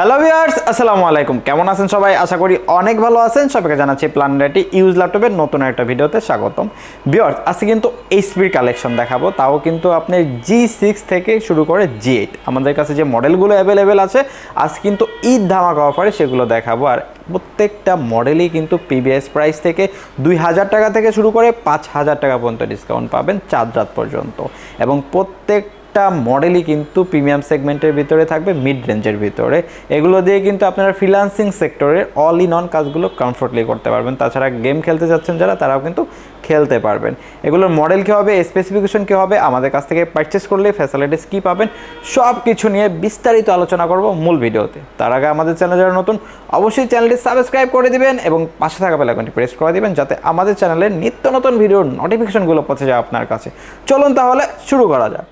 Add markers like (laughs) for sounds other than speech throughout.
Hello viewers আসসালামু আলাইকুম। কেমন আছেন সবাই? আশা করি অনেক ভালো আছেন। সবাইকে জানাচ্ছি প্ল্যানেটি ইউজ ল্যাপটপের নতুন একটা ভিডিওতে স্বাগতম। ভিউয়ার্স আজকে কিন্তু এইচপির কালেকশন দেখাবো। তাও কিন্তু আপনি জি সিক্স থেকে শুরু করে জি এইট আমাদের কাছে যে মডেলগুলো অ্যাভেলেবেল আছে, আজ কিন্তু ঈদ ধামাকা অফারে সেগুলো দেখাবো। আর প্রত্যেকটা মডেলই কিন্তু পিবিএস প্রাইস থেকে দুই হাজার টাকা থেকে শুরু করে পাঁচ হাজার টাকা পর্যন্ত ডিসকাউন্ট পাবেন চাঁদ রাত পর্যন্ত। এবং প্রত্যেক প্রত্যেকটা মডেলই কিন্তু প্রিমিয়াম সেগমেন্টের ভিতরে থাকবে মিড রেঞ্জের ভিতরে। এগুলো দিয়ে কিন্তু আপনারা ফ্রিলান্সিং সেক্টরের অল ইন অন কাজগুলো কমফোর্টলি করতে পারবেন। তাছাড়া গেম খেলতে যাচ্ছেন যারা, তারাও কিন্তু খেলতে পারবেন। এগুলোর মডেল কী হবে স্পেসিফিকেশন কী হবে, আমাদের কাছ থেকে পারচেস করলে ফ্যাসিলিটিস কী পাবেন সব কিছু নিয়ে বিস্তারিত আলোচনা করব মূল ভিডিওতে। তার আগে আমাদের চ্যানেল যারা নতুন, অবশ্যই চ্যানেলটি সাবস্ক্রাইব করে দিবেন এবং পাশে থাকা বেলাকনটি প্রেস করে দিবেন, যাতে আমাদের চ্যানেলের নিত্য নতুন ভিডিওর নোটিফিকেশনগুলো পৌঁছে যায় আপনার কাছে। চলুন তাহলে শুরু করা যাক।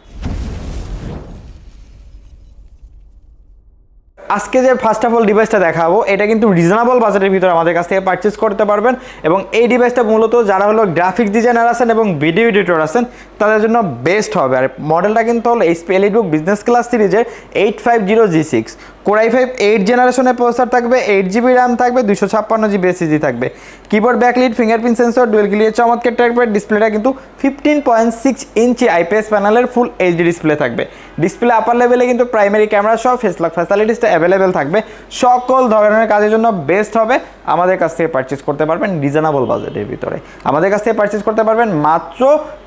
আজকে যে ফার্স্ট অফ অল ডিভাইসটা দেখাবো, এটা কিন্তু রিজনেবল বাজেটের ভিতরে আমাদের কাছ থেকে পারচেস করতে পারবেন এবং এই ডিভাইসটা মূলত যারা হলো গ্রাফিক ডিজাইনার আছেন এবং ভিডিও এডিটর আছেন, তাদের জন্য বেস্ট হবে। আর মডেলটা কিন্তু হলো এইচপি এলিটবুক বিজনেস ক্লাস সিরিজের eight five zero G six core i five eight জেনারেশনের প্রসেসর থাকবে এইট জিবি র্যাম থাকবে দুশো ছাপ্পান্ন জিবি এসএসডি থাকবে। Keyboard backlit fingerprint sensor dual clear চমৎকার টাইপের ডিসপ্লেটা কিন্তু fifteen point six inch IPS প্যানেলের ফুল এইচডি ডিসপ্লে থাকবে। ডিসপ্লে আপার লেভেলে কিন্তু প্রাইমারি ক্যামেরা সহ ফেস লক ফ্যাসিলিটিসটা অ্যাভেলেবেল থাকবে। সকল ধরনের কাজের জন্য বেস্ট হবে। আমাদের কাছ থেকে পারচেস করতে পারবেন রিজনেবল বাজেটের ভিতরে। আমাদের কাছ থেকে পারচেস করতে পারবেন মাত্র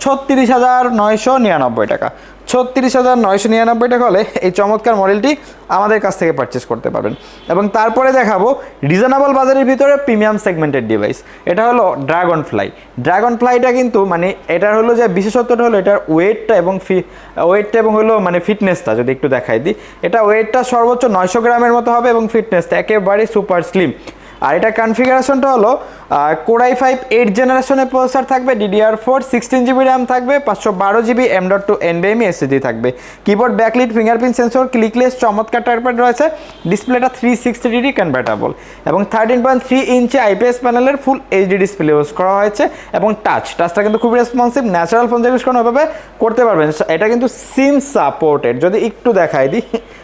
ছত্রিশ হাজার নয়শো নিরানব্বই টাকা। ছত্রিশ হাজার নয়শো নিরানব্বই টাকা হলে এই চমৎকার মডেলটি আমাদের কাছ থেকে পারচেস করতে পারবেন। এবং তারপরে দেখাবো রিজনেবল বাজারের ভিতরে প্রিমিয়াম সেগমেন্টের ডিভাইস এটা হলো ড্রাগন ফ্লাই ড্রাগন ফ্লাইটা কিন্তু মানে এটার হলো যে বিশেষত্বটা হলো এটার ওয়েটটা এবং ফি ওয়েটটা এবং হলো মানে ফিটনেসটা যদি একটু দেখাই দিই। এটা ওয়েটটা সর্বোচ্চ নয়শো গ্রামের মতো হবে এবং ফিটনেসটা একেবারে সুপার স্লিম আর এটা কনফিগারেশনটা হলো কোরাই ফাইভ এইট জেনারেশনের প্রসেসর থাকবে DDR four sixteen GB RAM থাকবে, পাঁচশো বারো জিবি এম ডট টু এনবিএমই এসএসডি থাকবে। Keyboard backlit fingerprint sensor clickless চমৎকার টাইপের রয়েছে ডিসপ্লেটা থ্রি সিক্সটি ডিগ্রি কনভার্টেবল এবং thirteen point three inch IPS প্যানেলের ফুল এইচডি ডিসপ্লে ইউজ করা হয়েছে এবং টাচ টাচটা কিন্তু খুবই রেসপন্সিভ ন্যাচারাল ফোন করানো ওইভাবে করতে পারবেন। এটা কিন্তু সিম সাপোর্টেড যদি একটু দেখাই দিই,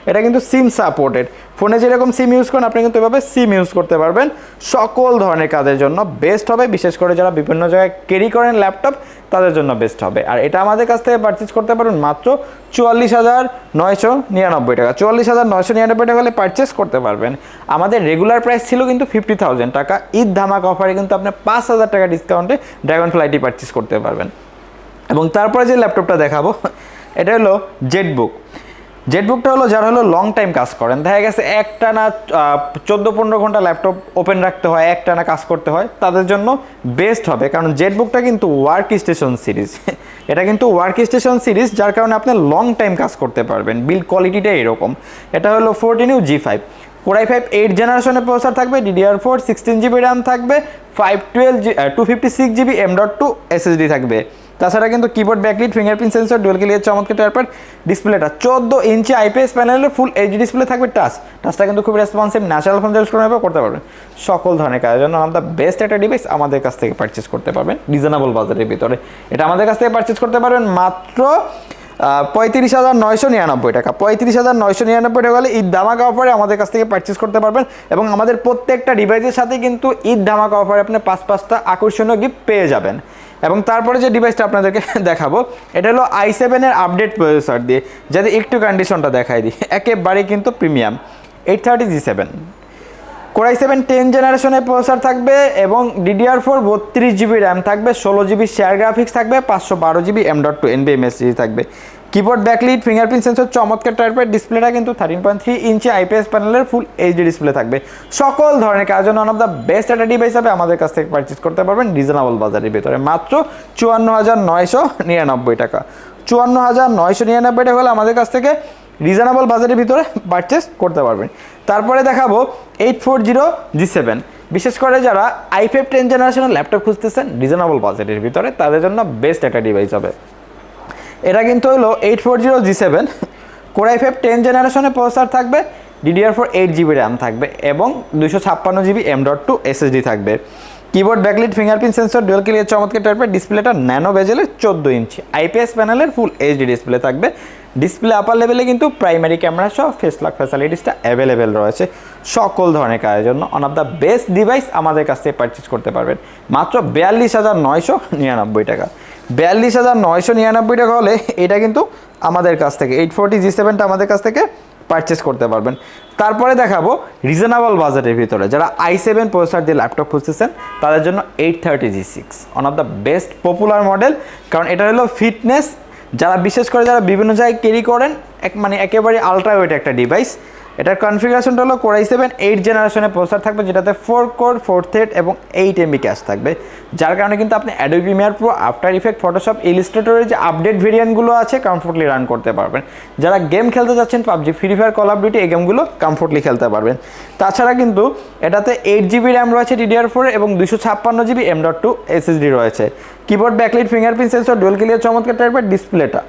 এটা কিন্তু সিম সাপোর্টেড ফোনে যেরকম সিম ইউজ করেন, আপনি কিন্তু এভাবে সিম ইউজ করতে পারবেন। সকল ধরনের কাজের জন্য বেস্ট হবে, বিশেষ করে যারা বিভিন্ন জায়গায় ক্যারি করেন ল্যাপটপ তাদের জন্য বেস্ট হবে। আর এটা আমাদের কাছ থেকে পারচেজ করতে পারবেন মাত্র চুয়াল্লিশ হাজার নয়শো নিরানব্বই টাকা। চুয়াল্লিশ হাজার নয়শো নিরানব্বই টাকা হলে পারচেস করতে পারবেন। আমাদের রেগুলার প্রাইস ছিল কিন্তু ফিফটি থাউজেন্ড টাকা। ঈদ ধামাক অফারে কিন্তু আপনি পাঁচ হাজার টাকা ডিসকাউন্টে ড্রাগন ফ্লাইটি পারচেস করতে পারবেন। এবং তারপরে যে ল্যাপটপটা দেখাবো, (laughs) এটা হলো জেটবুক জেটবুকটা হলো, যারা হলো লং টাইম কাজ করেন। দেখা গেছে একটা না চোদ্দ পনেরো ঘণ্টা ল্যাপটপ ওপেন রাখতে হয় একটা না কাজ করতে হয়, তাদের জন্য বেস্ট হবে। কারণ জেটবুকটা কিন্তু ওয়ার্ক স্টেশন সিরিজ এটা কিন্তু ওয়ার্ক স্টেশন সিরিজ যার কারণে আপনি লং টাইম কাজ করতে পারবেন। বিল্ড কোয়ালিটিটা এরকম। এটা হলো fourteen U G five core i five eight জেনারেশনের প্রসেসর থাকবে DDR four sixteen GB RAM থাকবে five twelve G two fifty six GB M dot two SSD থাকবে। তাছাড়া কিন্তু keyboard backlit fingerprint sensor dual clear চমৎকার টাইপের ডিসপ্লেটা চোদ্দ ইঞ্চি আইপিএস প্যানেলের ফুল এইচডি ডিসপ্লে থাকবে টাচ টাচটা কিন্তু খুব রেসপন্সিভ ন্যাচারাল ফোন ইউজ করে করতে পারবেন সকল ধরনের কাজের জন্য আমাদের বেস্ট একটা ডিভাইস আমাদের কাছ থেকে পারচেস করতে পারবেন রিজনেবল বাজারের ভিতরে। এটা আমাদের কাছ থেকে পারচেস করতে পারবেন মাত্র পঁয়ত্রিশ হাজার নয়শো নিরানব্বই টাকা। পঁয়ত্রিশ হাজার নয়শো নিরানব্বই টাকা হলে ঈদ ধামাকা অফারে আমাদের কাছ থেকে পারচেস করতে পারবেন এবং আমাদের প্রত্যেকটা ডিভাইসের সাথে কিন্তু ঈদ ধামাকা অফারে আপনি পাঁচ, পাঁচটা আকর্ষণীয় গিফট পেয়ে যাবেন। এবং তারপরে যে ডিভাইসটা আপনাদেরকে (laughs) দেখাবো, এটা হলো আই সেভেনের আপডেট প্রসেসর দিয়ে, যাতে একটু কন্ডিশনটা দেখাই দিই। একেবারে কিন্তু premium eight thirty G seven core i seven ten জেনারেশনের প্রসেসর থাকবে এবং ডিডিআর ফোর বত্রিশ জিবি র্যাম থাকবে, ষোলো জিবি শেয়ার গ্রাফিক্স থাকবে, পাঁচশো বারো জিবি এম ডট টু এনবিএমএসজি থাকবে। কিবোর্ড ব্যাকলিট ফিঙ্গারপ্রিন্ট সেন্সর চমৎকার টাইপের ডিসপ্লেটা কিন্তু thirteen point three inch IPS প্যানেলের ফুল এইচডি ডিসপ্লে থাকবে। সকল ধরনের জন্য ওয়ান অফ দ্য বেস্ট একটা ডিভাইস হবে আমাদের কাছ থেকে পারচেস করতে পারবেন রিজনেবল বাজারের ভিতরে। মাত্র চুয়ান্ন হাজার নয়শো নিরানব্বই টাকা। চুয়ান্ন হাজার নয়শো নিরানব্বই টাকা হলে আমাদের কাছ থেকে রিজনেবল বাজারের ভিতরে পারচেস করতে পারবেন। তারপরে দেখাবো eight four zero G seven বিশেষ করে যারা আই ফাইভ টেন জেনারেশনের ল্যাপটপ খুঁজতেছেন রিজনেবল বাজেটের ভিতরে তাদের জন্য বেস্ট একটা ডিভাইস হবে। এটা কিন্তু হলো eight four zero G seven core i five ten জেনারেশনের প্রসেসর থাকবে DDR four eight GB RAM থাকবে এবং দুশো ছাপ্পান্ন GB M dot two SSD থাকবে। Keyboard backlit fingerprint sensor dual clear চমৎকার টাইপের ডিসপ্লেটা ন্যানো বেজেলের চোদ্দ ইঞ্চি আইপিএস প্যানেলের ফুল এইচডি ডিসপ্লে থাকবে। ডিসপ্লে আপার লেভেলে কিন্তু প্রাইমারি ক্যামেরা সহ ফেস লক ফ্যাসিলিটিসটা অ্যাভেলেবেল রয়েছে সকল ধরনের কাজের জন্য। One of the best device আমাদের কাছ থেকে পারচেস করতে পারবেন। মাত্র বিয়াল্লিশ হাজার নয়শো নিরানব্বই টাকা। বিয়াল্লিশ হাজার নয়শো নিরানব্বই টাকা হলে এটা কিন্তু আমাদের কাছ থেকে এইট ফোরটি জি সেভেনটা আমাদের কাছ থেকে পারচেস করতে পারবেন। তারপরে দেখাবো রিজনেবল বাজেটের ভিতরে। যারা আই সেভেন প্রসেসর দিয়ে ল্যাপটপ খুঁজতেছেন, তাদের জন্য eight thirty G six one of the best popular model কারণ এটা হলো ফিটনেস যারা বিশেষ করে যারা বিভিন্ন জায়গায় ক্যারি করেন, এক মানে একেবারে আলট্রা ওয়েট একটা ডিভাইস এটার কনফিগারেশনটা হলো কোরাই সেভেন এইট জেনারেশনের প্রসার থাকবে, যেটাতে ফোর কোর ফোর থ্রেড এবং এইট এমবি ক্যাশ থাকবে। যার কারণে কিন্তু আপনি Adobe Premiere Pro After Effect Photoshop ইলিস্ট্রেটরের যে আপডেট ভেরিয়েন্টগুলো আছে কমফোর্টলি রান করতে পারবেন। যারা গেম খেলতে যাচ্ছেন, PUBG Free Fire Call of Duty এই গেমগুলো কমফোর্টলি খেলতে পারবেন। তাছাড়া কিন্তু এটাতে এইট জিবি র্যাম রয়েছে ডিডিআর ফোর এবং দুশো ছাপ্পান্ন GB M dot two SSD রয়েছে। Keyboard backlight fingerprint sensor dual clear চমৎকার টাইপের ডিসপ্লেটা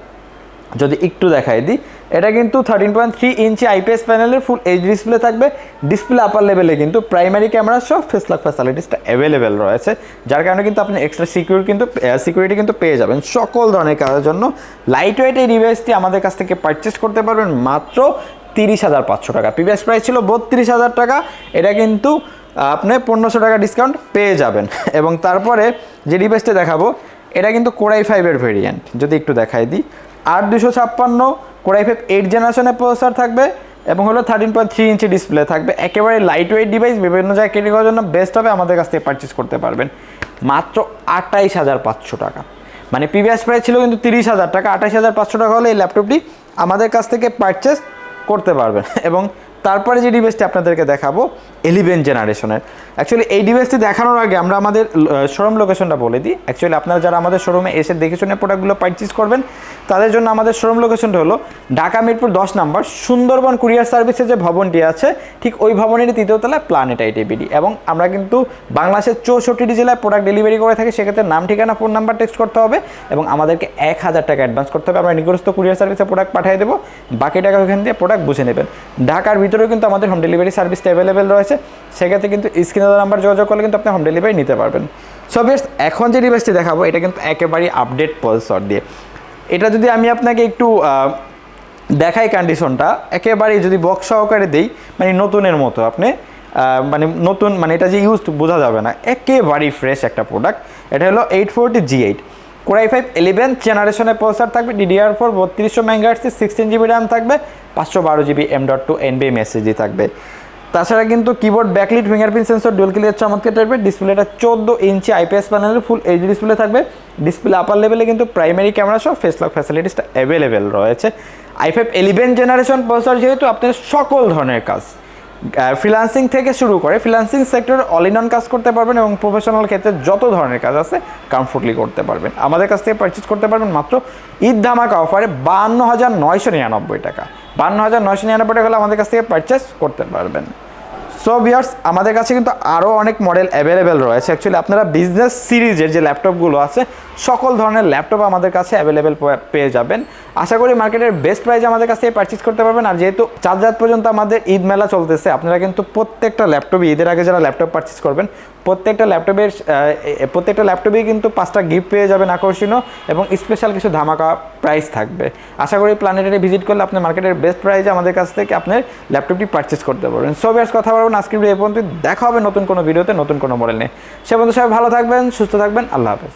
যদি একটু দেখাই দিই, এটা কিন্তু thirteen point three inch IPS প্যানেলের ফুল এইচ ডিসপ্লে থাকবে। ডিসপ্লে আপার লেভেলে কিন্তু প্রাইমারি ক্যামেরা সব ফেস লক ফ্যাসিলিটিসটা অ্যাভেলেবেল রয়েছে। যার কারণে কিন্তু আপনি এক্সট্রা সিকিউর কিন্তু সিকিউরিটি কিন্তু পেয়ে যাবেন সকল ধরনের কাজের জন্য। লাইট ওয়েট এই ডিভাইসটি আমাদের কাছ থেকে পারচেস করতে পারবেন মাত্র তিরিশ হাজার পাঁচশো টাকা। প্রিভিয়াস প্রাইস ছিল বত্রিশ হাজার টাকা। এটা কিন্তু আপনি পনেরোশো টাকা ডিসকাউন্ট পেয়ে যাবেন। এবং তারপরে যে ডিভাইসটা দেখাবো, এটা কিন্তু কোরাই ফাইভের ভেরিয়েন্ট যদি একটু দেখাই দিই আট দুশো ছাপ্পান্ন কোরাই ফাইভ এইট জেনারেশনের প্রসেসর থাকবে এবং হলো thirteen point three inch display থাকবে। একেবারে লাইট ওয়েট ডিভাইস বিভিন্ন জায়গায় কেটে করার জন্য বেস্ট হবে, আমাদের কাছ থেকে পারচেস করতে পারবেন। মাত্র আটাইশ হাজার পাঁচশো টাকা। মানে প্রিভিয়াস প্রাইস ছিল কিন্তু তিরিশ হাজার টাকা। আঠাইশ হাজার পাঁচশো টাকা হলে এই ল্যাপটপটি আমাদের কাছ থেকে পারচেস করতে পারবেন। এবং তারপরে যে ডিভাইসটি আপনাদেরকে দেখাবো এলিভেন জেনারেশনের অ্যাকচুয়ালি এই ডিভাইসটি দেখানোর আগে আমরা আমাদের শোরুম লোকেশনটা বলে দিই। অ্যাকচুয়ালি আপনারা যারা আমাদের শোরুমে এসে দেখে শুনে প্রোডাক্টগুলো পারচেস করবেন, তাদের জন্য আমাদের শোরুম লোকেশনটা হলো ঢাকা মিরপুর দশ নম্বর, সুন্দরবন কুরিয়ার সার্ভিসের যে ভবনটি আছে, ঠিক ওই ভবনের তৃতীয় তলায় প্ল্যানেট আইটিবিডি এবং আমরা কিন্তু বাংলাদেশের চৌষট্টিটি জেলায় প্রোডাক্ট ডেলিভারি করে থাকি, সেক্ষেত্রে নাম, ঠিকানা ফোন নাম্বার টেক্সট করতে হবে এবং আমাদেরকে এক হাজার টাকা অ্যাডভান্স করতে হবে। আমরা নিকটস্থ কুরিয়ার সার্ভিসে প্রোডাক্ট পাঠিয়ে দেবো। বাকি টাকা ওইখান দিয়ে প্রোডাক্ট বুঝে নেবেন। ঢাকার ভিতরেও কিন্তু আমাদের হোম ডেলিভারি সার্ভিসটা অ্যাভেলেবেল রয়েছে। সেক্ষেত্রে কিন্তু স্ক্রিনে নাম্বার যোগাযোগ করলে কিন্তু আপনি হোম ডেলিভারি নিতে পারবেন। সো বেশ এখন যে ডিভাইসটি দেখাবো, এটা কিন্তু একেবারেই আপডেট প্রসেসর দিয়ে। এটা যদি আমি আপনাকে একটু দেখাই কন্ডিশনটা একেবারেই যদি বক্স সহকারে দেই মানে নতুনের মতো আপনি মানে নতুন মানে এটা যে ইউজ বোঝা যাবে না। একেবারেই ফ্রেশ একটা প্রোডাক্ট এটা হলো eight forty G eight core i five eleven জেনারেশনের প্রসেসর থাকবে ডিডিআর ফোর বত্রিশশো মেগাহার্সের সিক্সটিন জিবি র্যাম থাকবে, পাঁচশো বারো জিবি এম ডট টু এনবি মেসেজি থাকবে। তাছাড়া কিন্তু keyboard backlit fingerprint sensor dual clear চমৎকার টাইপের ডিসপ্লেটা চোদ্দ ইঞ্চি আইপিএস প্যানেলের ফুল এইচ ডিসপ্লে থাকবে। ডিসপ্লে আপার লেভেলে কিন্তু প্রাইমারি ক্যামেরা সহ ফেস লক ফ্যাসিলিটিসটা অ্যাভেলেবেল রয়েছে। I five eleven generation processor যেহেতু আপনার সকল ধরনের কাজ। ফ্রিলান্সিং থেকে শুরু করে freelancing sector all in one কাজ করতে পারবেন এবং প্রফেশনাল ক্ষেত্রে যত ধরনের কাজ আছে কমফোর্টলি করতে পারবেন। আমাদের কাছ থেকে পারচেস করতে পারবেন মাত্র ঈদ ধামাকা অফারে বান্ন হাজার নয়শো নিরানব্বই টাকা। বান্ন হাজার নয়শো নিরানব্বই টাকা হলে আমাদের কাছ থেকে পারচেস করতে পারবেন। সো ভিয়ার্স আমাদের কাছে কিন্তু আরও অনেক মডেল অ্যাভেলেবেল রয়েছে। অ্যাকচুয়ালি আপনারা বিজনেস সিরিজের যে ল্যাপটপগুলো আছে, সকল ধরনের ল্যাপটপ আমাদের কাছে অ্যাভেলেবেল পেয়ে যাবেন। আশা করি মার্কেটের বেস্ট প্রাইজ আমাদের কাছে পারচেস করতে পারবেন। আর যেহেতু চার রাত পর্যন্ত আমাদের ঈদ মেলা চলতেছে, আপনারা কিন্তু প্রত্যেকটা ল্যাপটপ ঈদের আগে যারা ল্যাপটপ পারচেস করবেন প্রত্যেকটা ল্যাপটপের প্রত্যেকটা ল্যাপটপেই কিন্তু পাঁচটা গিফট পেয়ে যাবেন আকর্ষণীয় এবং স্পেশাল কিছু ধামাকা প্রাইস থাকবে। আশা করি প্ল্যানেটারি ভিজিট করলে আপনার মার্কেটের বেস্ট প্রাইসে আমাদের কাছ থেকে আপনার ল্যাপটপটি পারচেস করতে পারবেন। সো বিয়ার্স কথা বলবেন আজকের ভিডিও পর্যন্ত দেখা হবে নতুন কোনো ভিডিওতে নতুন কোনো মডেল নিয়ে। সে পর্যন্ত সবাই ভালো থাকবেন, সুস্থ থাকবেন, আল্লাহ হাফেজ।